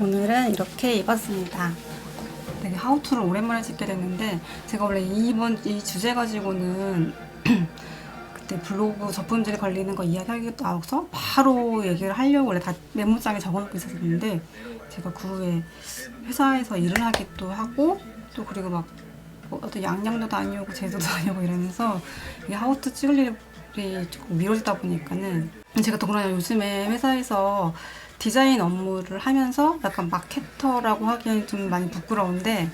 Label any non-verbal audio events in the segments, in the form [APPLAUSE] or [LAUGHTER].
오늘은 이렇게 입었습니다. 되게 하우투를 오랜만에 찍게 됐는데 제가 원래 이번 이 주제 가지고는 [CLEARS THROAT] 그때 블로그 저품질에 걸리는 거 이야기하기도 나와서 바로 얘기를 하려고 원래 다 메모장에 적어놓고 있었는데 제가 그 후에 회사에서 일을 하기도 하고 또 그리고 막뭐 어떤 양양도 다녀오고 제주도 [LAUGHS] 다녀오고 이러면서 이 하우트 찍을 일이 조금 미뤄지다 보니까는 제가 더구나 요즘에 회사에서 디자인 업무를 하면서 약간 마케터라고 하기엔 좀 많이 부끄러운데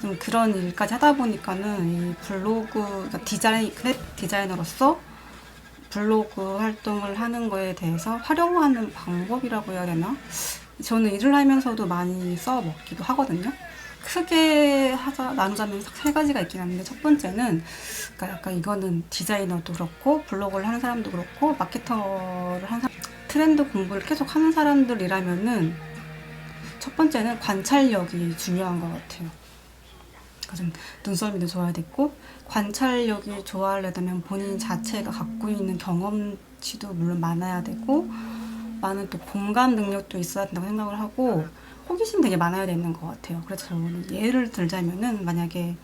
좀 그런 일까지 하다 보니까는 이 블로그 그러니까 디자인 그래픽 디자이너로서 블로그 활동을 하는 거에 대해서 활용하는 방법이라고 해야 되나? 저는 일을 하면서도 많이 써 먹기도 하거든요. 크게 하자 나누자면 세 가지가 있긴 한데 첫 번째는 그러니까 약간 이거는 디자이너도 그렇고 블로그를 하는 사람도 그렇고 마케터를 하는 사람 트렌드 공부를 계속 하는 사람들이라면은 첫 번째는 관찰력이 중요한 것 같아요. 그러니까 좀 눈썰미도 좋아야 됐고 관찰력이 좋아하려면 본인 자체가 갖고 있는 경험치도 물론 많아야 되고 많은 또 공감 능력도 있어야 된다고 생각을 하고 호기심 되게 많아야 되는 것 같아요. 그래서 저는 예를 들자면은 만약에 뭐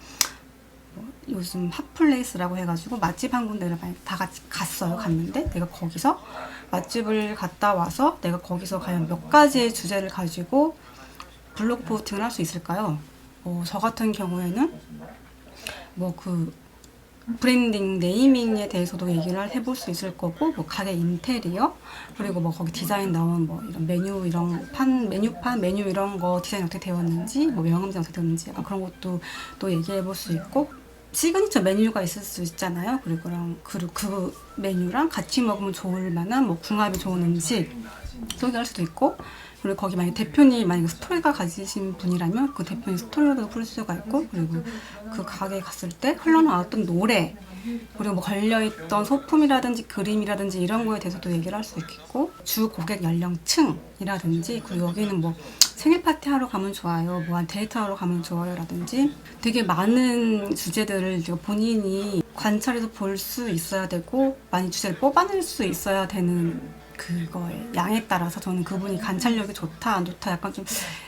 요즘 핫플레이스라고 해가지고 맛집 한 군데를 다 같이 갔어요. 갔는데 내가 거기서 맛집을 갔다 와서 내가 거기서 과연 몇 가지의 주제를 가지고 블로그 포스팅을 할 수 있을까요? 뭐저 같은 경우에는 뭐 그 브랜딩 네이밍에 대해서도 얘기를 해볼 수 있을 거고 뭐 가게 인테리어 그리고 뭐 거기 디자인 나온 뭐 이런 메뉴 이런 판 메뉴판 메뉴 이런 거 디자인 어떻게 되었는지 뭐 명함장 어떻게 되었는지 약간 그런 것도 또 얘기해 볼 수 있고 시그니처 메뉴가 있을 수 있잖아요. 그리고 그랑 그리고 그 메뉴랑 같이 먹으면 좋을 만한 뭐 궁합이 좋은 음식 소개할 수도 있고 그리고 거기 만약 대표님 만약 스토리가 가지신 분이라면 그 대표님 스토리로도 풀 수가 있고 그리고 그 가게 갔을 때 흘러나왔던 노래 그리고 뭐 걸려있던 소품이라든지 그림이라든지 이런 거에 대해서도 얘기를 할 수 있겠고 주 고객 연령층이라든지 그리고 여기는 뭐 생일 파티 하러 가면 좋아요. 뭐 한 데이트 하러 가면 좋아요라든지. 되게 많은 주제들을 본인이 관찰해서 볼 수 있어야 되고 많이 주제를 뽑아낼 수 있어야 되는 그거의 양에 따라서 저는 그분이 관찰력이 좋다 안 좋다 약간 좀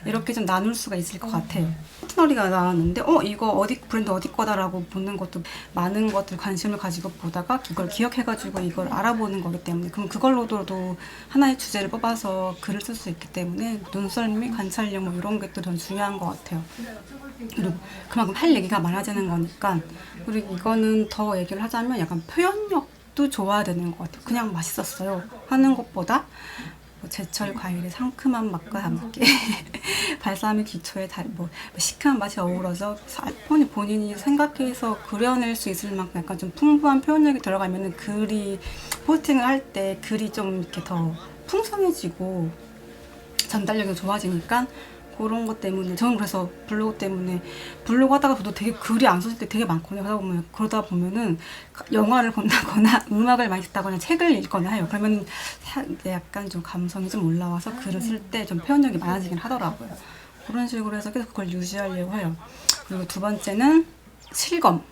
이렇게 좀 나눌 수가 있을 것 같아요. 포트너리가 나왔는데 어 이거 어디 브랜드 어디 거다라고 보는 것도 많은 것들 관심을 가지고 보다가 그걸 기억해가지고 이걸 알아보는 거기 때문에 그럼 그걸로도 하나의 주제를 뽑아서 글을 쓸 수 있기 때문에 눈썰미 관찰력 뭐 이런 것도 더 중요한 것 같아요. 그리고 그만큼 할 얘기가 많아지는 거니까 그리고 이거는 더 얘기를 하자면 약간 표현력 도 좋아야 되는 것 같아요. 그냥 맛있었어요 하는 것보다 뭐 제철 과일의 상큼한 맛과 함께 [LAUGHS] 발사믹 기초의 달, 뭐 시큼한 맛이 어우러져 사- 본인 본인이 생각해서 그려낼 수 있을 만큼 약간 좀 풍부한 표현력이 들어가면은 글이 포스팅을 할 때 글이 좀 이렇게 더 풍성해지고 전달력이 좋아지니까 그런 것 때문에 저는 그래서 블로그 때문에 블로그 하다가 저도 되게 글이 안 써질 때 되게 많거든요. 그러다 보면 그러다 보면은 영화를 본다거나 [LAUGHS] 음악을 많이 듣다거나 책을 읽거나 해요. 그러면 약간 좀 감성이 좀 올라와서 글을 쓸 때 좀 표현력이 많아지긴 하더라고요. 그런 식으로 해서 계속 그걸 유지하려고 해요. 그리고 두 번째는 실검.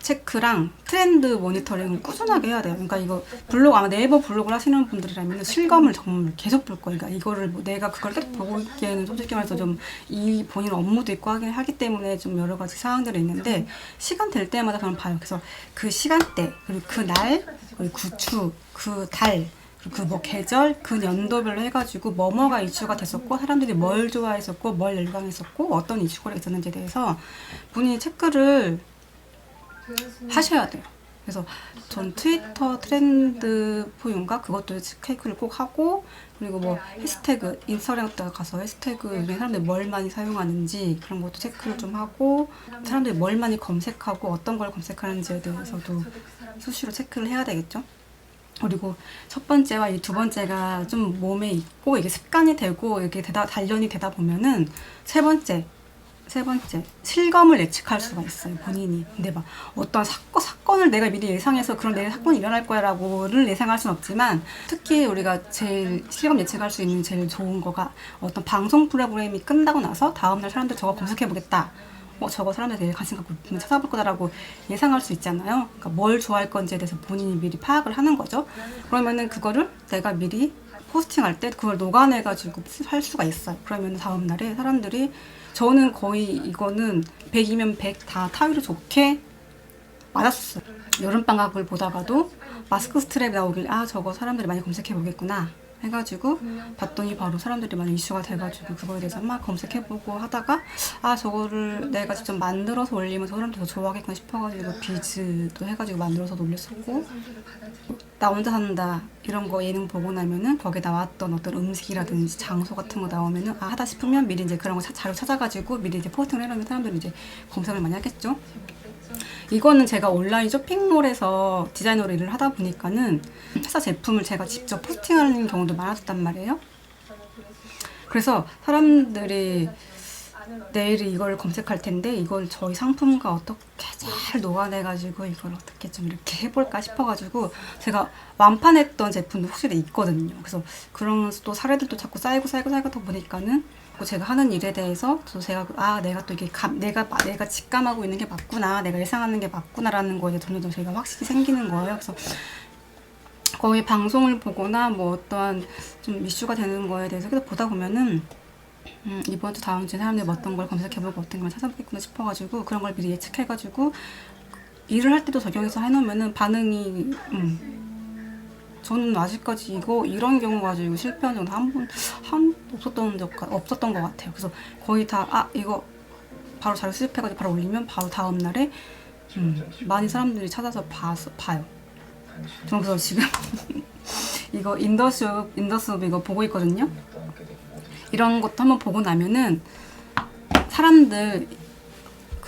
체크랑 트렌드 모니터링을 꾸준하게 해야 돼요. 그러니까 이거 블로그 아마 네이버 블로그를 하시는 분들이라면 실검을 정말 계속 볼 거예요. 그러니까 이거를 뭐 내가 그걸 계속 보고 있기에는 솔직히 말해서 좀 이 본인 업무도 있고 하긴 하기 때문에 좀 여러 가지 사항들이 있는데 시간 될 때마다 그냥 봐요. 그래서 그 시간대 그리고 그 날 그리고 그 주, 그 달. 그뭐 계절, 그 연도별로 해가지고 뭐뭐가 이슈가 됐었고 사람들이 뭘 좋아했었고 뭘 열광했었고 어떤 이슈가 있었는지에 대해서 본인이 체크를 하셔야 돼요. 그래서 전 트위터 트렌드 포용가 그것도 체크를 꼭 하고 그리고 뭐 해시태그 인스타그램 때 가서 해시태그 중에 사람들이 뭘 많이 사용하는지 그런 것도 체크를 좀 하고 사람들이 뭘 많이 검색하고 어떤 걸 검색하는지에 대해서도 수시로 체크를 해야 되겠죠. 그리고 첫 번째와 이 두 번째가 좀 몸에 있고 이게 습관이 되고 이렇게 되다 단련이 되다 보면은 세 번째 세 번째 실검을 예측할 수가 있어요 본인이 근데 막 어떤 사건 사건을 내가 미리 예상해서 그런 내 사건이 일어날 거야 라고를 예상할 수는 없지만 특히 우리가 제일 실검 예측할 수 있는 제일 좋은 거가 어떤 방송 프로그램이 끝나고 나서 다음날 사람들 저거 검색해 보겠다 어, 저거 사람들 되게 관심 갖고 찾아볼 거다라고 예상할 수 있잖아요. 그러니까 뭘 좋아할 건지에 대해서 본인이 미리 파악을 하는 거죠. 그러면은 그거를 내가 미리 포스팅할 때 그걸 녹아내가지고 할 수가 있어요. 그러면 다음 날에 사람들이 저는 거의 이거는 100이면 100 다 타율이 좋게 맞았어요. 여름방학을 보다가도 마스크 스트랩 나오길 아 저거 사람들이 많이 검색해 보겠구나 해가지고 봤더니 바로 사람들이 많이 이슈가 돼가지고 그거에 대해서 막 검색해보고 하다가 아 저거를 내가 직접 만들어서 올리면 저 사람들이 더 좋아하겠구나 싶어가지고 비즈도 해가지고 만들어서 올렸었고 나 혼자 산다 이런 거 예능 보고 나면은 거기에 나왔던 어떤 음식이라든지 장소 같은 거 나오면은 아 하다 싶으면 미리 이제 그런 거 자- 자료 찾아가지고 미리 이제 포스팅을 해놓으면 사람들이 이제 검색을 많이 하겠죠. 이거는 제가 온라인 쇼핑몰에서 디자이너로 일을 하다 보니까는 회사 제품을 제가 직접 포스팅하는 경우도 많았단 말이에요. 그래서 사람들이 내일 이걸 검색할 텐데 이걸 저희 상품과 어떻게 잘 녹아내가지고 이걸 어떻게 좀 이렇게 해볼까 싶어가지고 제가 완판했던 제품도 확실히 있거든요. 그래서 그런 또 사례들도 자꾸 쌓이고 쌓이고 쌓이고 다 보니까는 또 제가 하는 일에 대해서 또 제가 아 내가 또 이게 감, 내가 마- 내가 직감하고 있는 게 맞구나 내가 예상하는 게 맞구나라는 거에 점점 제가 확실히 생기는 거예요. 그래서 거의 방송을 보거나 뭐 어떠한 좀 이슈가 되는 거에 대해서 계속 보다 보면은 음, 이번 주 다음 주에 사람들이 뭐 어떤 걸 검색해보고 어떤 걸 찾아보겠구나 싶어가지고 그런 걸 미리 예측해가지고 일을 할 때도 적용해서 해놓으면은 반응이 음, 저는 아직까지 이거 이런 경우 가지고 실패한 적은 한번 한 없었던 적 없었던 것 같아요. 그래서 거의 다 아 이거 바로 자료 수집해가지고 바로 올리면 바로 다음 날에 음, 많이 사람들이 찾아서 봐서 봐요. 저는 그래서 지금 [LAUGHS] 이거 인더숲 인더숲 이거 보고 있거든요. 이런 것도 한번 보고 나면은 사람들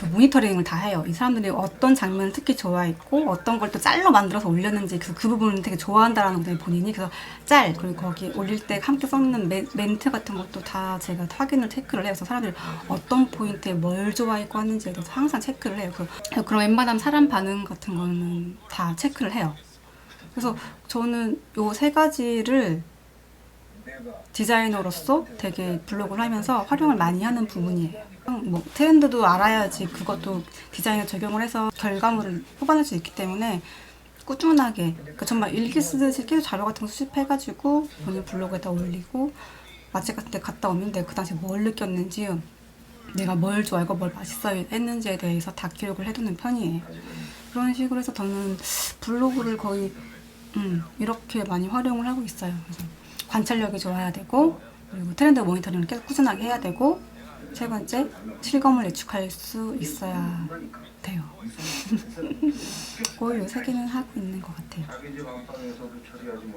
그 모니터링을 다 해요. 이 사람들이 어떤 장면을 특히 좋아했고 어떤 걸 또 짤로 만들어서 올렸는지 그, 그 부분을 되게 좋아한다라는 거예요 본인이 그래서 짤 그리고 거기 올릴 때 함께 써있는 멘- 멘트 같은 것도 다 제가 확인을 체크를 해서 사람들이 어떤 포인트에 뭘 좋아했고 하는지에 대해서 항상 체크를 해요. 그, 그런 웬만한 사람 반응 같은 거는 다 체크를 해요. 그래서 저는 요 세 가지를 디자이너로서 되게 블로그를 하면서 활용을 많이 하는 부분이에요. 뭐 트렌드도 알아야지 그것도 디자인에 적용을 해서 결과물을 뽑아낼 수 있기 때문에 꾸준하게 그 정말 일기 쓰듯이 계속 자료 같은 거 수집해가지고 본인 블로그에다 올리고 맛집 같은 데 갔다 내가 그 당시에 뭘 느꼈는지 내가 뭘 좋아하고 뭘 맛있어 했는지에 대해서 다 기록을 해두는 편이에요. 그런 식으로 해서 저는 블로그를 거의 음, 이렇게 많이 활용을 하고 있어요. 그래서 관찰력이 좋아야 되고 그리고 트렌드 모니터링을 계속 꾸준하게 해야 되고 세 번째 실검을 예측할 수 있어야 돼요. [LAUGHS] 거의 요세 개는 하고 있는 것 같아요.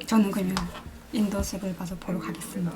저는 그러면 인더십을 봐서 보러 가겠습니다.